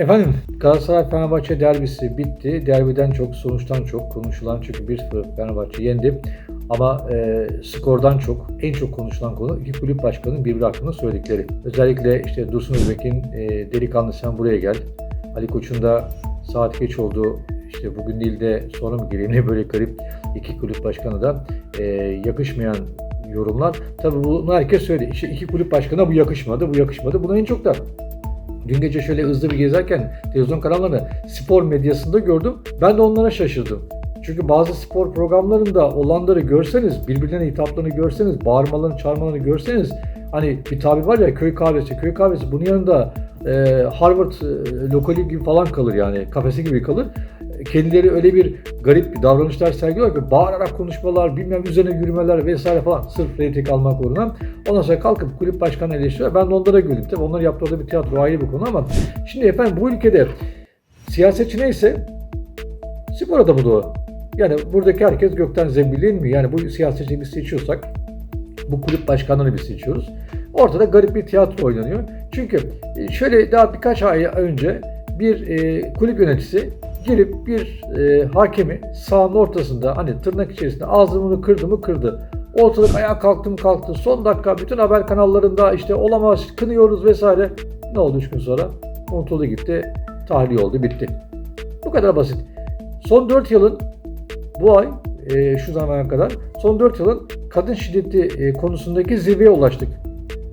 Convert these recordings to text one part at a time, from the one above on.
Efendim Galatasaray-Fenerbahçe derbisi bitti. Derbiden çok, sonuçtan çok konuşulan çünkü 1-0 Fenerbahçe yendi. Ama e, skordan çok, en çok konuşulan konu iki kulüp başkanının birbiri hakkında söyledikleri. Özellikle işte Dursun Özbek'in e, delikanlı sen buraya gel. Ali Koç'un da saat geç oldu işte bugün değil de sonra mı gireyim ne böyle garip iki kulüp başkanı da e, yakışmayan yorumlar. Tabii bunu herkes söyledi. İşte iki kulüp başkanına bu yakışmadı, bu yakışmadı. Buna en çok da Dün gece şöyle hızlı bir gezerken televizyon kanallarını spor medyasında gördüm. Ben de onlara şaşırdım. Çünkü bazı spor programlarında olanları görseniz, birbirlerine hitaplarını görseniz, bağırmalarını, çağırmalarını görseniz hani bir tabir var ya köy kahvesi, köy kahvesi bunun yanında e, Harvard e, lokali gibi falan kalır yani kafesi gibi kalır. Kendileri öyle bir garip bir davranışlar sergiliyorlar ki bağırarak konuşmalar, bilmem üzerine yürümeler vesaire falan sırf reyting almak uğruna. Ondan sonra kalkıp kulüp başkanı eleştiriyor. Ben de onlara güldüm. Tabii onlar yaptığı orada bir tiyatro ayrı bir konu ama şimdi efendim bu ülkede siyasetçi neyse spor adamı da o. Yani buradaki herkes gökten zembil değil mi? Yani bu siyasetçiyi biz seçiyorsak bu kulüp başkanını biz seçiyoruz. Ortada garip bir tiyatro oynanıyor. Çünkü e, şöyle daha birkaç ay önce bir e, kulüp yöneticisi gelip bir e, hakemi sahanın ortasında hani tırnak içerisinde ağzını kırdı mı kırdı. Ortalık ayağa kalktı mı kalktı. Son dakika bütün haber kanallarında işte olamaz kınıyoruz vesaire. Ne oldu üç gün sonra? Unutuldu gitti. Tahliye oldu bitti. Bu kadar basit. Son 4 yılın bu ay e, şu zamana kadar son 4 yılın kadın şiddeti e, konusundaki zirveye ulaştık.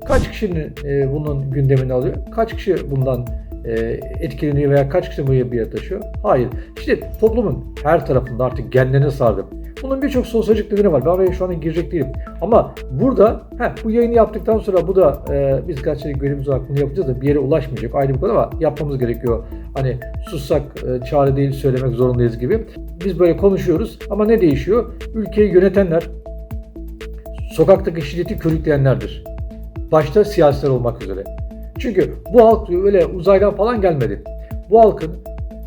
Kaç kişinin e, bunun gündemini alıyor? Kaç kişi bundan e, etkileniyor veya kaç kişi buraya bir taşıyor? Hayır. İşte toplumun her tarafında artık genlerine sardı. Bunun birçok sosyolojik nedeni var. Ben oraya şu an girecek değilim. Ama burada heh, bu yayını yaptıktan sonra bu da e, biz gazetecilik görevimiz olarak bunu yapacağız da bir yere ulaşmayacak. Ayrı bir konu ama yapmamız gerekiyor. Hani sussak e, çare değil söylemek zorundayız gibi. Biz böyle konuşuyoruz ama ne değişiyor? Ülkeyi yönetenler sokaktaki şiddeti körükleyenlerdir. Başta siyasiler olmak üzere. Çünkü bu halk öyle uzaydan falan gelmedi. Bu halkın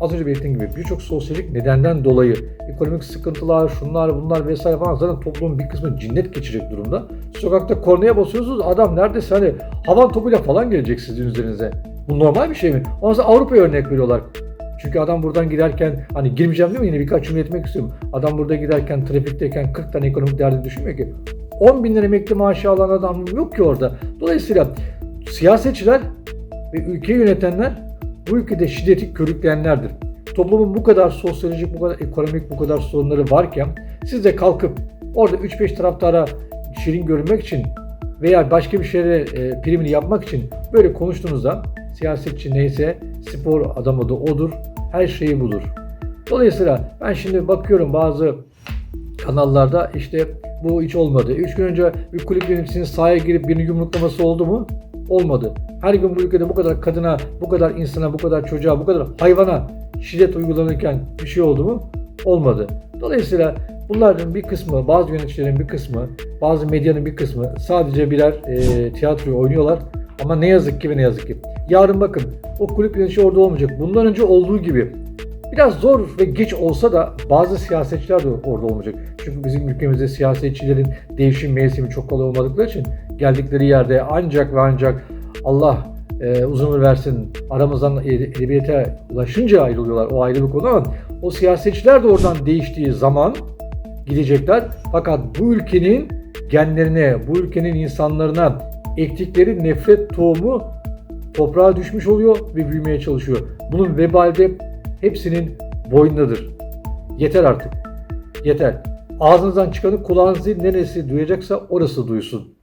az önce belirttiğim gibi birçok sosyolojik nedenden dolayı ekonomik sıkıntılar, şunlar bunlar vesaire falan zaten toplumun bir kısmı cinnet geçirecek durumda. Sokakta kornaya basıyorsunuz adam neredeyse hani havan topuyla falan gelecek sizin üzerinize. Bu normal bir şey mi? Ondan sonra Avrupa'ya örnek veriyorlar. Çünkü adam buradan giderken hani girmeyeceğim değil mi yine birkaç cümle etmek istiyorum. Adam burada giderken trafikteyken 40 tane ekonomik derdi düşünmüyor ki. 10 bin lira emekli maaşı alan adam yok ki orada. Dolayısıyla siyasetçiler ve ülkeyi yönetenler bu ülkede şiddeti körükleyenlerdir. Toplumun bu kadar sosyolojik, bu kadar ekonomik, bu kadar sorunları varken siz de kalkıp orada 3-5 taraftara şirin görünmek için veya başka bir şeye e, primini yapmak için böyle konuştuğunuzda siyasetçi neyse spor adamı da odur, her şeyi budur. Dolayısıyla ben şimdi bakıyorum bazı kanallarda işte bu hiç olmadı. Üç gün önce bir kulüp yöneticisinin sahaya girip birini yumruklaması oldu mu? Olmadı. Her gün bu ülkede bu kadar kadına, bu kadar insana, bu kadar çocuğa, bu kadar hayvana şiddet uygulanırken bir şey oldu mu? Olmadı. Dolayısıyla bunların bir kısmı, bazı yöneticilerin bir kısmı, bazı medyanın bir kısmı sadece birer e, tiyatroyu oynuyorlar. Ama ne yazık ki ve ne yazık ki. Yarın bakın o kulüp yöneticisi orada olmayacak. Bundan önce olduğu gibi Biraz zor ve geç olsa da bazı siyasetçiler de orada olmayacak. Çünkü bizim ülkemizde siyasetçilerin değişim mevsimi çok kolay olmadıkları için geldikleri yerde ancak ve ancak Allah e, uzun ömür versin aramızdan edebiyata ulaşınca ayrılıyorlar. O ayrı bir konu ama o siyasetçiler de oradan değiştiği zaman gidecekler. Fakat bu ülkenin genlerine, bu ülkenin insanlarına ektikleri nefret tohumu toprağa düşmüş oluyor ve büyümeye çalışıyor. Bunun vebalde hepsinin boyundadır. Yeter artık. Yeter. Ağzınızdan çıkanı kulağınız değil neresi duyacaksa orası duysun.